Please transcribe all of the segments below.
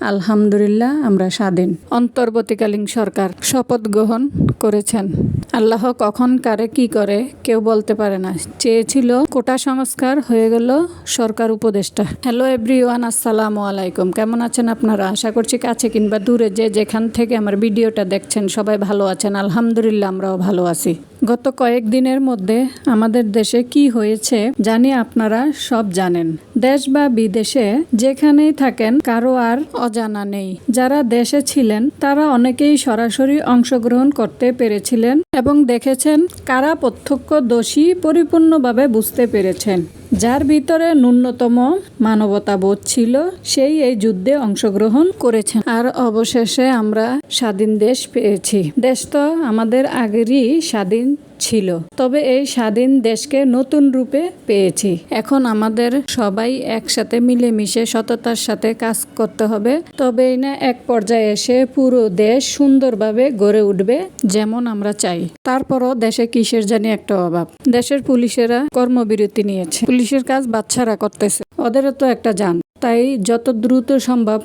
আলহামদুলিল্লাহ আমরা স্বাধীন। অন্তর্বর্তীকালীন সরকার শপথ গ্রহণ করেছেন। আল্লাহ কখন কারে কি করে, কেউ বলতে পারে না। চেয়েছিল কোটা সংস্কার, হয়ে গেল সরকার উপদেষ্টা। হ্যালো এভরিওয়ান, আসসালামু আলাইকুম। কেমন আছেন আপনারা? আশা করছি কাছে কিংবা দূরে যে যেখান থেকে আমার ভিডিওটা দেখছেন, সবাই ভালো আছেন। আলহামদুলিল্লাহ, আমরাও ভালো আছি। গত কয়েকদিনের মধ্যে আমাদের দেশে কি হয়েছে, জানি আপনারা সব জানেন। দেশ বা বিদেশে যেখানেই থাকেন, কারও আর অজানা নেই। যারা দেশে ছিলেন, তারা অনেকেই সরাসরি অংশগ্রহণ করতে পেরেছিলেন এবং দেখেছেন কারা প্রত্যক্ষ দোষী পরিপূর্ণভাবে বুঝতে পেরেছেন। যার ভিতরে ন্যূনতম মানবতা বোধ ছিল, সেই এই যুদ্ধে অংশগ্রহণ করেছেন। আর অবশেষে আমরা স্বাধীন দেশ পেয়েছি। দেশ তো আমাদের আগেরই স্বাধীন ছিল। তবে এই স্বাধীন দেশকে নতুন রূপে পেয়েছি। এখন আমাদের সবাই একসাথে মিলেমিশে সততার সাথে কাজ করতে হবে। তবেই না এক পর্যায়ে এসে পুরো দেশ সুন্দরভাবে গড়ে উঠবে যেমন আমরা চাই। তারপরও দেশে কিসের জানি একটা অভাব। দেশের পুলিশেরা কর্মবিরতি নিয়েছে। পুলিশের কাজ বাচ্চারা করতেছে। ওদেরও তো একটা যান। তাই যত দ্রুত সম্ভব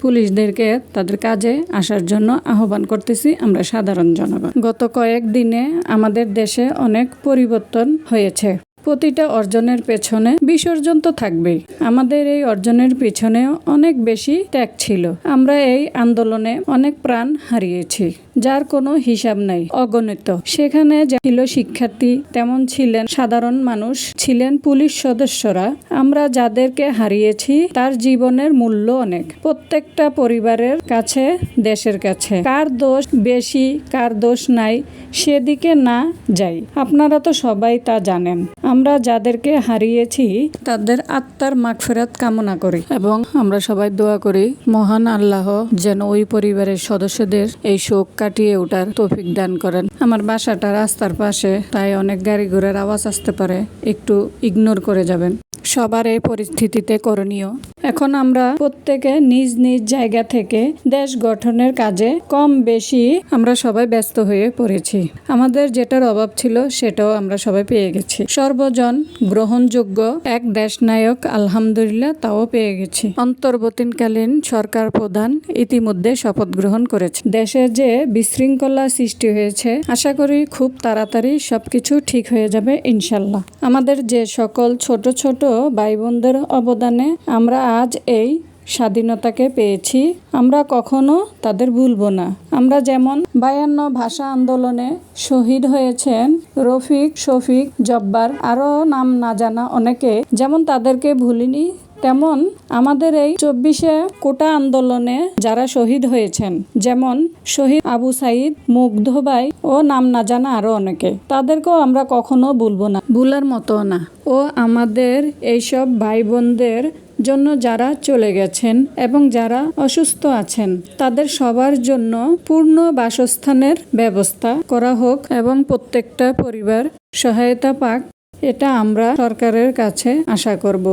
পুলিশদেরকে তাদের কাজে আসার জন্য আহ্বান করতেছি আমরা সাধারণ জনগণ। গত কয়েক দিনে আমাদের দেশে অনেক পরিবর্তন হয়েছে। প্রতিটা অর্জনের পেছনে বিসর্জন তো থাকবেই। আমাদের এই অর্জনের পিছনে অনেক বেশি ত্যাগ ছিল। আমরা এই আন্দোলনে অনেক প্রাণ হারিয়েছি। যার কোনো হিসাব নাই, অগণিত। সেখানে ছিল শিক্ষার্থী, তেমন ছিলেন সাধারণ মানুষ, ছিলেন পুলিশ সদস্যরা। আমরা যাদেরকে হারিয়েছি, তার জীবনের মূল্য অনেক। প্রত্যেকটা পরিবারের কাছে, দেশের কাছে। কার দোষ বেশি, কার দোষ নাই, সেদিকে না যাই। আপনারা তো সবাই তা জানেন। আমরা যাদেরকে হারিয়েছি, তাদের আত্মার মাগফেরাত কামনা করি। এবং আমরা সবাই দোয়া করি, মহান আল্লাহ যেন ওই পরিবারের সদস্যদের এই শোক কাটিয়ে ওঠার তৌফিক দান করেন। আমার বাসাটা রাস্তার পাশে, তাই অনেক গাড়ি ঘোড়ার আওয়াজ আসতে পারে। একটু ইগনোর করে যাবেন। সবার এই পরিস্থিতিতে করণীয়। এখন আমরা প্রত্যেকে নিজ নিজ জায়গা থেকে দেশ গঠনের কাজে কম বেশি আমরা সবাই ব্যস্ত হয়ে পড়েছি। আমাদের যেটার অভাব ছিল, সেটাও আমরা সবাই পেয়ে গেছি। সর্বজন গ্রহণযোগ্য এক দেশ নায়ক আলহামদুলিল্লাহ, তাও পেয়ে গেছি। অন্তর্বর্তীকালীন সরকার প্রধান ইতিমধ্যে শপথ গ্রহণ করেছে দেশে যে বিশৃঙ্খলা সৃষ্টি হয়েছে আশা করি খুব তাড়াতাড়ি সবকিছু ঠিক হয়ে যাবে, ইনশাল্লাহ। আমাদের যে সকল ছোট ছোট ভাই বোনদের অবদানে আমরা আজ এই স্বাধীনতাকে পেয়েছি, আমরা কখনো তাদের ভুলবো না। আমরা যেমন বায়ান্ন ভাষা আন্দোলনে শহীদ হয়েছেন রফিক, শফিক, জব্বার, আরও নাম না জানা অনেকে, যেমন তাদেরকে ভুলিনি তেমন আমাদের এই চব্বিশে কোটা আন্দোলনে যারা শহীদ হয়েছেন যেমন শহীদ আবু সাইদ মুগ্ধবাই ও নাম না জানা আরও অনেকে তাদেরকেও আমরা কখনো ভুলবো না। ভুলার মতো না। ও আমাদের এইসব ভাই বোনদের জন্য যারা চলে গেছেন এবং যারা অসুস্থ আছেন তাদের সবার জন্য পূর্ণ বাসস্থানের ব্যবস্থা করা হোক এবং প্রত্যেকটা পরিবার সহায়তা পাক এটা আমরা সরকারের কাছে আশা করব।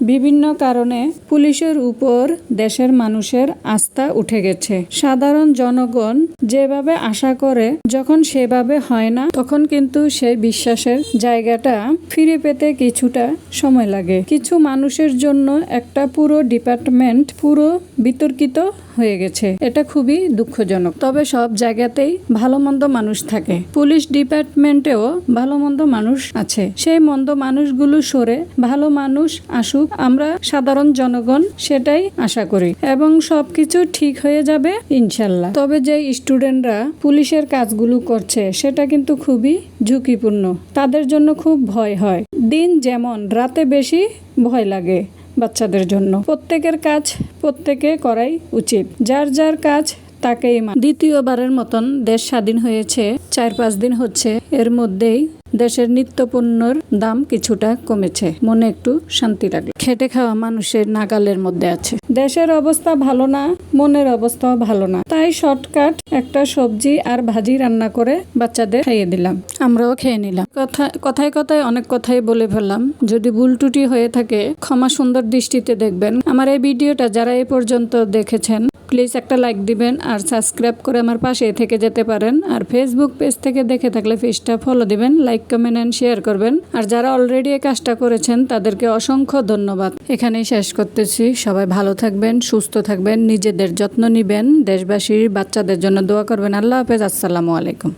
বিভিন্ন কারণে পুলিশের উপর দেশের মানুষের আস্থা উঠে গেছে। সাধারণ জনগণ যেভাবে আশা করে, যখন সেভাবে হয় না, তখন কিন্তু সেই বিশ্বাসের জায়গাটা ফিরে পেতে কিছুটা সময় লাগে। কিছু মানুষের জন্য একটা পুরো ডিপার্টমেন্ট পুরো বিতর্কিত হয়ে গেছে। এটা খুবই দুঃখজনক। তবে সব জায়গাতেই ভালো মন্দ মানুষ থাকে। পুলিশ ডিপার্টমেন্টেও ভালো মন্দ মানুষ আছে। সেই মন্দ মানুষগুলো সরে ভালো মানুষ আসুক, আমরা সাধারণ জনগণ সেটাই আশা করি। এবং সবকিছু ঠিক হয়ে যাবে, ইনশাল্লাহ। তবে যে স্টুডেন্টরা পুলিশের কাজগুলো করছে, সেটা কিন্তু খুবই ঝুঁকিপূর্ণ। তাদের জন্য খুব ভয় হয়। দিন যেমন, রাতে বেশি ভয় লাগে। বাচ্চাদের জন্য। প্রত্যেকের কাজ প্রত্যেকে করাই উচিত। যার যার কাজ তাকেই দ্বিতীয়বারের মতন দেশ স্বাধীন হয়েছে, চার পাঁচ দিন হচ্ছে, এর মধ্যেই দেশের নিত্য পণ্যর দাম কিছুটা কমেছে। মনে একটু শান্তি লাগল। খেটে খাওয়া মানুষের নাগালের মধ্যে আছে। দেশের অবস্থা ভালো না, মনের অবস্থাও ভালো না। তাই শর্টকাট একটা সবজি আর ভাজি রান্না করে বাচ্চাদের খাইয়ে দিলাম। আমরাও খেয়ে নিলাম। কথা, কথায় কথায় অনেক কথাই বলে ফেললাম। যদি ভুল টুটি হয়ে থাকে, ক্ষমা সুন্দর দৃষ্টিতে দেখবেন। আমার এই ভিডিওটা যারা এ পর্যন্ত দেখেছেন প্লিজ একটা লাইক দিবেন আর সাবস্ক্রাইব করে আমার পাশে থেকে যেতে পারেন। আর ফেসবুক পেজ থেকে দেখে থাকলে পেজটা ফলো দিবেন লাইক কমেন্ট অ্যান্ড শেয়ার করবেন। আর যারা অলরেডি এই কাজটা করেছেন, তাদেরকে অসংখ্য ধন্যবাদ। এখানেই শেষ করতেছি। সবাই ভালো থাকবেন, সুস্থ থাকবেন, নিজেদের যত্ন নিবেন। দেশবাসীর বাচ্চাদের জন্য দোয়া করবেন। আল্লাহ হাফেজ। আসসালামু আলাইকুম।